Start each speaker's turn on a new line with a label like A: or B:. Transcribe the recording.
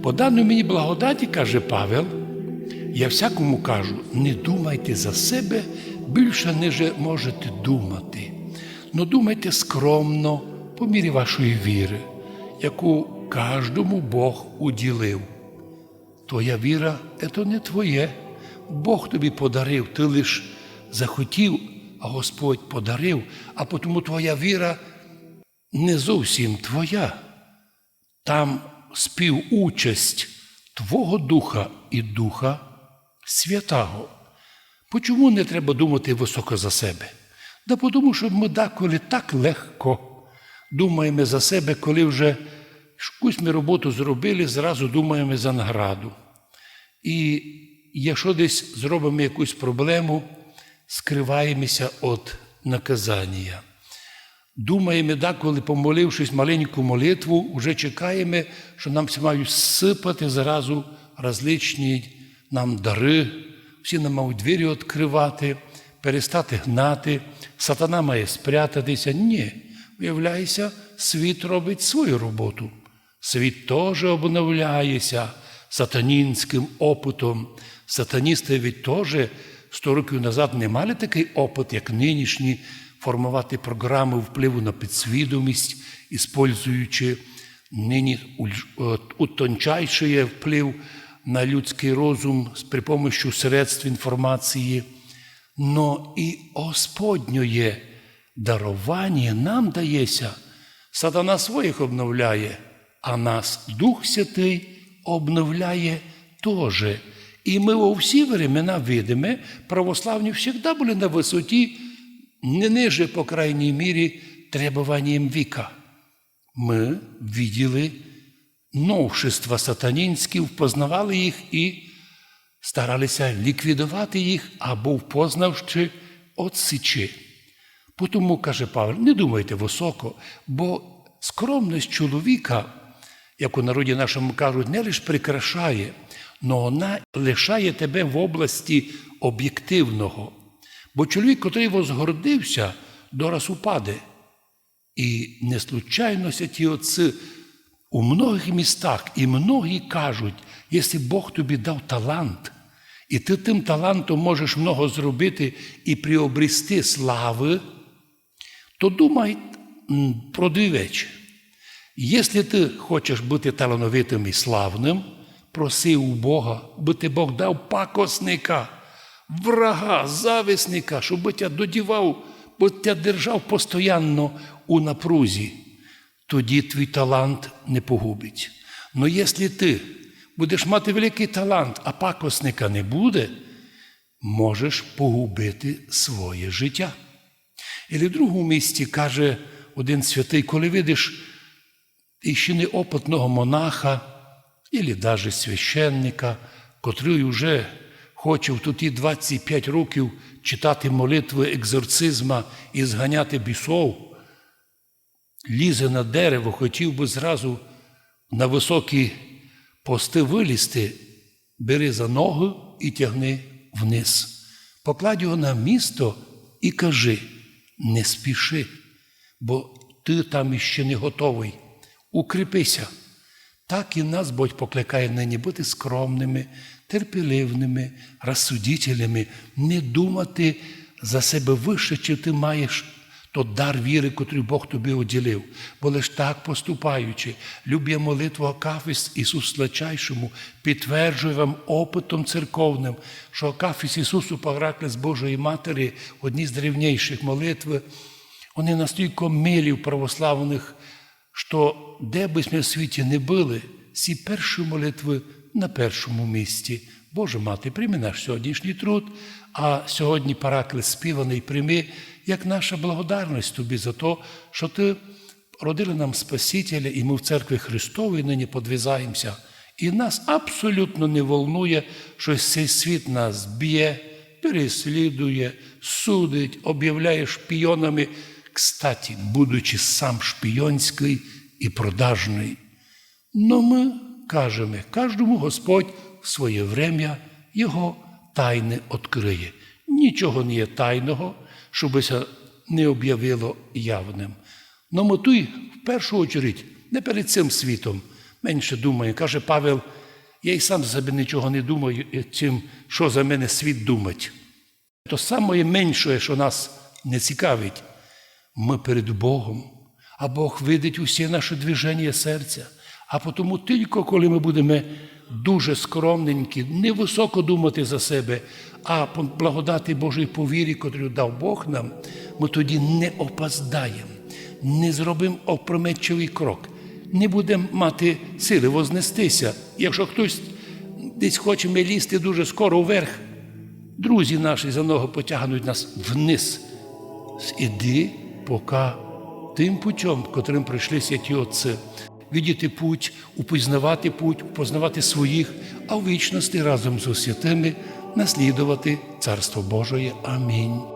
A: По даній мені благодаті, каже Павел, я всякому кажу, не думайте за себе більше, ніж можете думати. Но думайте скромно, по мірі вашої віри, яку кожному Бог уділив. Твоя віра це не твоє. Бог тобі подарив, ти лиш захотів, а Господь подарив, а тому твоя віра не зовсім твоя. Там співучасть Твого Духа і Духа Святого. Почому не треба думати високо за себе? Да тому, що ми деколи так легко думаємо за себе, коли вже якусь ми роботу зробили, зразу думаємо за награду. І якщо десь зробимо якусь проблему, скриваємося від наказання. Думаємо, да, коли помолившись маленьку молитву, вже чекаємо, що нам мають сипати зразу различні нам дари, всі нам мають двері відкривати, перестати гнати, сатана має спрятатися. Ні, виявляється, світ робить свою роботу. Світ теж обновляється сатанінським опитом. Сатаністи від теж 100 років назад не мали такий опит, як нинішні, формувати програми впливу на підсвідомість, іспользуючи нині утончайший вплив на людський розум при помощі средств інформації. Но і Господнє дарування нам дається. Сатана своїх обновляє, а нас Дух Святий обновляє теж. І ми во всі времена видимо, православні завжди були на висоті, не ниже, по крайній мірі, требуванням віка. Ми виділи новшества сатанінські, впознавали їх і старалися ліквідувати їх або впознавши отсічі. Тому, каже Павел, не думайте високо, бо скромність чоловіка, як у народі нашому кажуть, не лише прикрашає, але вона лишає тебе в області об'єктивного. Бо чоловік, котрий возгордився, дораз упаде. І не случайно ті отці у многих містах і многі кажуть, якщо Бог тобі дав талант, і ти тим талантом можеш много зробити і приобрести слави, то думай про дві речі. Якщо ти хочеш бути талановитим і славним, проси у Бога, би ти Бог дав пакосника, врага, зависника, щоб тебе додівав, бо тебе держав постійно у напрузі, тоді твій талант не погубить. Но якщо ти будеш мати великий талант, а пакосника не буде, можеш погубити своє життя. І в другому місці каже один святий, коли видиш іще неопитного монаха, або навіть священника, котрий вже хоче в тоді 25 років читати молитви екзорцизма і зганяти бісов, лізе на дерево, хотів би зразу на високі пости вилізти, бери за ногу і тягни вниз. Покладь його на місто і кажи, не спіши, бо ти там іще не готовий. Укріпися. Так і нас Бог покликає нині бути скромними, терпеливними, розсудителями, не думати за себе вище, чи ти маєш то дар віри, котрий Бог тобі оділив. Бо лиш так поступаючи, люб'я молитву Акафіс Ісус Слачайшому підтверджує вам опитом церковним, що Акафіс Ісусу Павракле з Божої Матері, одні з древніших молитв, вони настільки милі в православних, що де би ми в світі не були, ці перші молитви на першому місці. Боже мати, прийми наш сьогоднішній труд, а сьогодні параклис співаний прийми, як наша благодарність тобі за те, що ти родили нам Спасителя, і ми в церкві Христовій нині подвізаємося. І нас абсолютно не волнує, що цей світ нас б'є, переслідує, судить, об'являє шпійонами, кстати, будучи сам шпійонський і продажний. Но ми кажемо, кожному Господь в своє время Його тайне відкриє. Нічого не є тайного, щоби не об'явило явним. Но мотуй в першу очередь не перед цим світом, менше думає. Каже Павел, я й сам за себе нічого не думаю, і чим, що за мене світ думать. То саме менше, що нас не цікавить, ми перед Богом, а Бог видить усі наші движення серця. А тому тільки коли ми будемо дуже скромненькі, невисоко думати за себе, а по благодаті Божої повірі, котру дав Бог нам, ми тоді не опоздаємо, не зробимо опрометчивий крок, не будемо мати сили вознестися. Якщо хтось десь хоче ми лізти дуже скоро вверх, друзі наші за ногу потягнуть нас вниз. Іди, поки тим путем, котрим прийшли святі Отці, видіти путь, упізнавати путь, упознавати своїх, а в вічності разом з святими наслідувати Царство Божоє. Амінь.